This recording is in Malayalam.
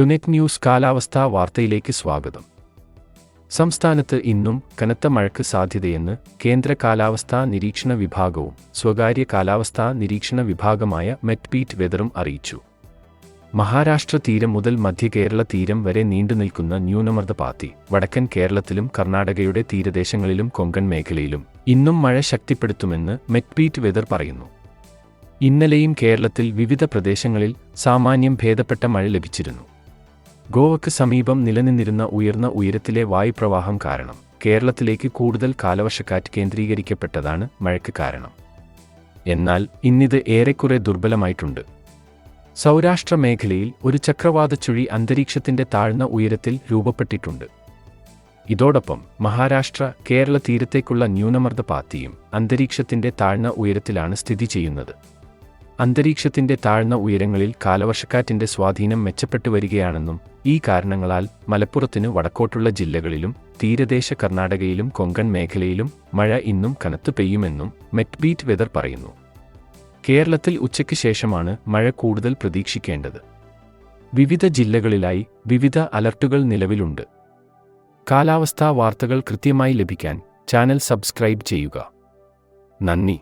ടുനെറ്റ് ന്യൂസ് കാലാവസ്ഥാ വാർത്തയിലേക്ക് സ്വാഗതം. സംസ്ഥാനത്ത് ഇന്നും കനത്ത മഴയ്ക്ക് സാധ്യതയെന്ന് കേന്ദ്ര കാലാവസ്ഥാ നിരീക്ഷണ വിഭാഗവും സ്വകാര്യ കാലാവസ്ഥാ നിരീക്ഷണ വിഭാഗമായ മെറ്റ്പീറ്റ് വെതറും അറിയിച്ചു. മഹാരാഷ്ട്ര തീരം മുതൽ മധ്യ കേരള തീരം വരെ നീണ്ടുനിൽക്കുന്ന ന്യൂനമർദ്ദപാത്തി വടക്കൻ കേരളത്തിലും കർണാടകയുടെ തീരദേശങ്ങളിലും കൊങ്കൺ മേഖലയിലും ഇന്നും മഴ ശക്തിപ്പെടുത്തുമെന്ന് മെറ്റ്പീറ്റ് വെതർ പറയുന്നു. ഇന്നലെയും കേരളത്തിൽ വിവിധ പ്രദേശങ്ങളിൽ സാമാന്യം ഭേദപ്പെട്ട മഴ ലഭിച്ചിരുന്നു. ഗോവയ്ക്ക് സമീപം നിലനിന്നിരുന്ന ഉയർന്ന ഉയരത്തിലെ വായുപ്രവാഹം കാരണം കേരളത്തിലേക്ക് കൂടുതൽ കാലവർഷക്കാറ്റ് കേന്ദ്രീകരിക്കപ്പെട്ടതാണ് മഴയ്ക്ക് കാരണം. എന്നാൽ ഇന്നിത് ഏറെക്കുറെ ദുർബലമായിട്ടുണ്ട്. സൗരാഷ്ട്ര മേഖലയിൽ ഒരു ചക്രവാത ചുഴി അന്തരീക്ഷത്തിന്റെ താഴ്ന്ന ഉയരത്തിൽ രൂപപ്പെട്ടിട്ടുണ്ട്. ഇതോടൊപ്പം മഹാരാഷ്ട്ര കേരള തീരത്തേക്കുള്ള ന്യൂനമർദ്ദ പാത്തിയും അന്തരീക്ഷത്തിന്റെ താഴ്ന്ന ഉയരത്തിലാണ് സ്ഥിതി ചെയ്യുന്നത്. അന്തരീക്ഷത്തിന്റെ താഴ്ന്ന ഉയരങ്ങളിൽ കാലവർഷക്കാറ്റിന്റെ സ്വാധീനം മെച്ചപ്പെട്ടു വരികയാണെന്നും ഈ കാരണങ്ങളാൽ മലപ്പുറത്തിനു വടക്കോട്ടുള്ള ജില്ലകളിലും തീരദേശ കർണാടകയിലും കൊങ്കൺ മേഖലയിലും മഴ ഇന്നും കനത്തു പെയ്യുമെന്നും മെറ്റ്ബീറ്റ് വെതർ പറയുന്നു. കേരളത്തിൽ ഉച്ചയ്ക്ക് ശേഷമാണ് മഴ കൂടുതൽ പ്രതീക്ഷിക്കേണ്ടത്. വിവിധ ജില്ലകളിലായി വിവിധ അലർട്ടുകൾ നിലവിലുണ്ട്. കാലാവസ്ഥാ വാർത്തകൾ കൃത്യമായി ലഭിക്കാൻ ചാനൽ സബ്സ്ക്രൈബ് ചെയ്യുക. നന്ദി.